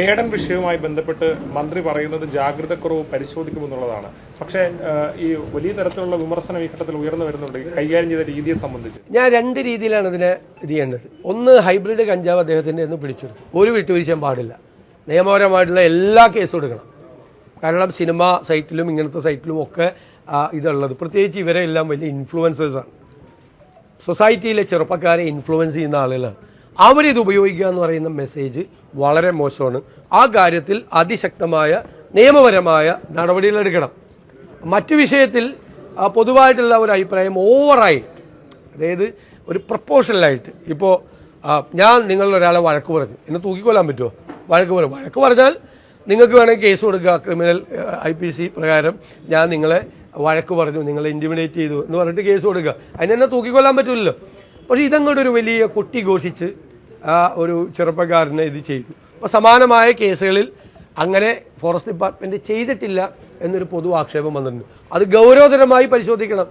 വേടൻ വിഷയവുമായി ബന്ധപ്പെട്ട് മന്ത്രി പറയുന്നത് ജാഗ്രത ജാഗ്രതക്കുറവ് പരിശോധിക്കുമെന്നുള്ളതാണ് പക്ഷേ ഈ വലിയ തരത്തിലുള്ള വിമർശനം ഈ ഘട്ടത്തിൽ ഉയർന്നു വരുന്നുണ്ട് കൈകാര്യം ചെയ്ത രീതിയെ സംബന്ധിച്ച്. ഞാൻ രണ്ട് രീതിയിലാണ് ഇതിനെ ഇത് ചെയ്യേണ്ടത്. ഒന്ന് ഹൈബ്രിഡ് കഞ്ചാവ് അദ്ദേഹത്തിന്റെ ഒന്ന് പിടിച്ചെടുത്തു. ഒരു വിട്ടുവീഴ്ചയും പാടില്ല. നിയമപരമായിട്ടുള്ള എല്ലാ കേസും എടുക്കണം. കാരണം സിനിമ സൈറ്റിലും ഇങ്ങനത്തെ സൈറ്റിലും ഒക്കെ ഇതുള്ളത്. പ്രത്യേകിച്ച് ഇവരെല്ലാം വലിയ ഇൻഫ്ലുവൻസേഴ്സാണ് സൊസൈറ്റിയിലെ ചെറുപ്പക്കാരെ ഇൻഫ്ലുവൻസ് ചെയ്യുന്ന ആളുകളാണ്. അവരിത് ഉപയോഗിക്കുക എന്ന് പറയുന്ന മെസ്സേജ് വളരെ മോശമാണ്. ആ കാര്യത്തിൽ അതിശക്തമായ നിയമപരമായ നടപടികളെടുക്കണം മറ്റു വിഷയത്തിൽ പൊതുവായിട്ടുള്ള ഒരു അഭിപ്രായം ഓവറായി അതായത് ഒരു പ്രപ്പോഷണലായിട്ട്. ഇപ്പോൾ ഞാൻ നിങ്ങളിൽ ഒരാളെ വഴക്ക് പറഞ്ഞു. എന്നെ തൂക്കിക്കൊല്ലാൻ പറ്റുമോ? വഴക്ക് പറഞ്ഞു വഴക്ക് പറഞ്ഞാൽ നിങ്ങൾക്ക് വേണമെങ്കിൽ കേസ് കൊടുക്കുക. ക്രിമിനൽ ഐ പി സി പ്രകാരം ഞാൻ നിങ്ങളെ വഴക്ക് പറഞ്ഞു നിങ്ങളെ ഇന്റിമിനേറ്റ് ചെയ്തു എന്ന് പറഞ്ഞിട്ട് കേസ് കൊടുക്കുക. അതിനെന്നെ തൂക്കിക്കൊല്ലാൻ പറ്റില്ലല്ലോ പക്ഷേ ഇതങ്ങോട്ട് ഒരു വലിയ കൊട്ടി ഘോഷിച്ച് ഒരു ചെറുപ്പക്കാരനെ ഇത് ചെയ്തു. അപ്പോൾ സമാനമായ കേസുകളിൽ അങ്ങനെ ഫോറസ്റ്റ് ഡിപ്പാർട്ട്മെന്റ് ചെയ്തിട്ടില്ല എന്നൊരു പൊതു ആക്ഷേപം വന്നിട്ടുണ്ട്. അത് ഗൗരവതരമായി പരിശോധിക്കണം.